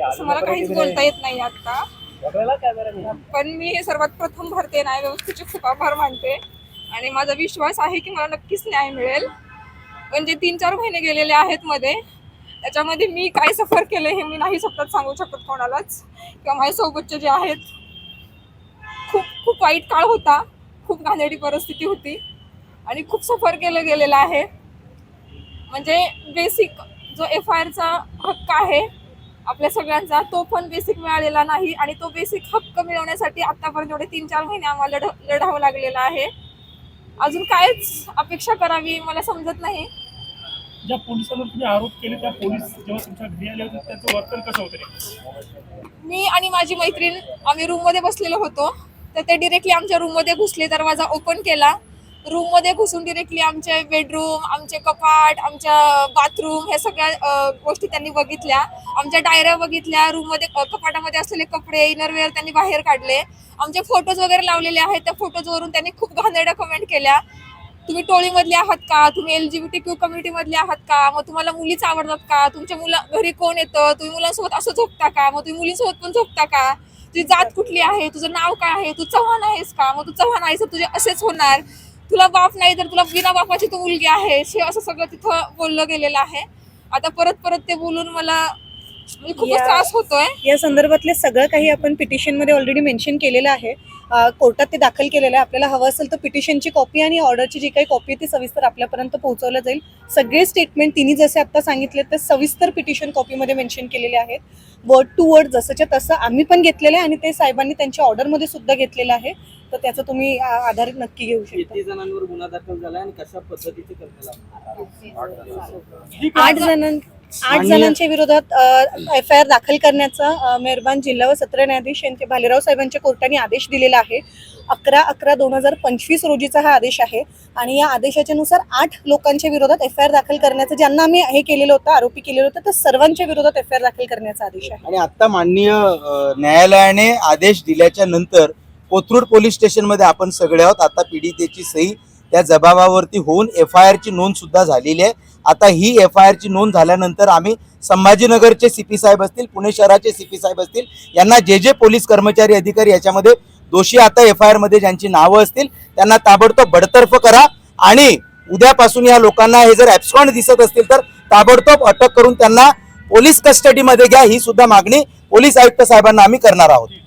असं मला काहीच बोलता येत नाही आता. पण मी हे सर्वात प्रथम भारतीय न्याय व्यवस्थेचे खूप आभार मानते. आणि माझा विश्वास आहे की मला नक्कीच न्याय मिळेल. पण जे तीन चार महिने गेलेले आहेत मध्ये. त्याच्यामध्ये मी काय सफर केलं हे मी नाही शब्दात सांगू शकत कोणालाच. किंवा माझ्यासोबतचे जे आहेत खूप खूप वाईट काळ होता. खूप घाणेरडी परिस्थिती होती. आणि खूप सफर केलं गेलेलं आहे. म्हणजे बेसिक जो एफ आय आरचा हक्क आहे आपल्या सगळ्यांचा तो पण बेसिक मिळालेला नाही आणि तो बेसिक हक्क मिळवण्यासाठी आतापर्यंत एवढे तीन चार महिने आम्हाला लढ लढावं लागलेलं आहे. अजून कायच अपेक्षा करावी मला समजत नाही. ज्या पोलिसांवर तुम्ही आरोप केले त्या पोलीस जेव्हा तुमच्या घरी आले होते त्यांचं वर्तन कसं होतं? मी आणि माझी मैत्रीण आम्ही रूममध्ये बसलेलो होतो. तर ते डिरेक्टली आमच्या रूममध्ये घुसले दरवाजा ओपन केला. रूममध्ये घुसून डिरेक्टली आमचे बेडरूम आमचे कपाट आमच्या बाथरूम ह्या सगळ्या गोष्टी त्यांनी बघितल्या. आमच्या डायऱ्या बघितल्या रूममध्ये मध्ये कपाटामध्ये असलेले कपडे इनरवेअर त्यांनी बाहेर काढले. आमचे फोटोज वगैरे लावलेले आहेत त्या फोटोजवरून त्यांनी खूप घाणेरड्या कमेंट केल्या. तुम्ही टोळीमधले आहात का? तुम्ही L G B T Q कम्युनिटीमधले आहात का? मग तुम्हाला मुलीच आवडतात का? तुमच्या मुला घरी कोण येतं? तुम्ही मुलांसोबत असं झोपता का? मग तुम्ही मुलींसोबत पण झोपता का? तुझी जात कुठली आहे? तुझं नाव काय आहे? तू चव्हाण आहेस का? मग तू चव्हाण आहेस तर तुझे असेच होणार. तुला बाप नाही तर तुला बिना बापाची तू मुलगी आहेस. हे असं सगळं तिथं बोललं गेलेलं आहे. आता परत परत ते बोलून मला खूपच त्रास होतोय. या संदर्भातले सगळं काही आपण पिटिशनमध्ये ऑलरेडी मेन्शन केलेलं आहे. कोर्टात ते दाखल केलेलं आहे. आपल्याला हवं असेल तर पिटिशनची कॉपी आणि ऑर्डरची जी काही कॉपी आहे ती सविस्तर आपल्यापर्यंत पोहोचवलं जाईल. सगळे स्टेटमेंट तिन्ही जसे आता सांगितले ते सविस्तर पिटिशन कॉपीमध्ये मेन्शन केलेले आहेत. वर्ड टू वर्ड जसंच्या तसं आम्ही पण घेतलेलं आहे आणि ते साहेबांनी त्यांच्या ऑर्डरमध्ये सुद्धा घेतलेलं आहे. तर त्याचं तुम्ही आ, आधारित नक्की घेऊ शकता. किती जणांवर गुन्हा दाखल झाला आणि कशा पद्धतीचे करण्यात आठ जणां आठ जणांच्या विरोधात एफ आय आर दाखल करण्याचा मेहरबान जिल्हा व सत्र न्यायाधीश यांचे भालेराव साहेबांच्या कोर्टाने आदेश दिलेला आहे. अकरा अकरा दोन हजार पंचवीस रोजीचा हा आदेश आहे आणि या आदेशाच्या नुसार आठ लोकांच्या विरोधात एफ आय आर दाखल करण्याचं ज्यांना आम्ही हे केलेलं होतं आरोपी केलेलं होतं तर सर्वांच्या विरोधात एफ आय आर दाखल करण्याचा आदेश आहे. आणि आता माननीय न्यायालयाने आदेश दिल्याच्या नंतर कोथरूड पोलीस स्टेशनमध्ये आपण सगळे आहोत. आता पीडितेची सही त्या जबाबावरती होऊन एफ आय आरची नोंद सुद्धा झालेली आहे. आता ही एफ आय आरची नोंद झाल्यानंतर आम्ही संभाजीनगरचे सी पी साहेब असतील पुणे शहराचे सी पी साहेब असतील यांना जे जे पोलीस कर्मचारी अधिकारी याच्यामध्ये दोषी आता एफ आय आरमध्ये ज्यांची नावं असतील त्यांना ताबडतोब बडतर्फ करा आणि उद्यापासून या लोकांना हे जर ॲब्स्कॉन्ड दिसत असतील तर ताबडतोब अटक करून त्यांना पोलीस कस्टडीमध्ये घ्या. ही सुद्धा मागणी पोलीस आयुक्त साहेबांना आम्ही करणार आहोत.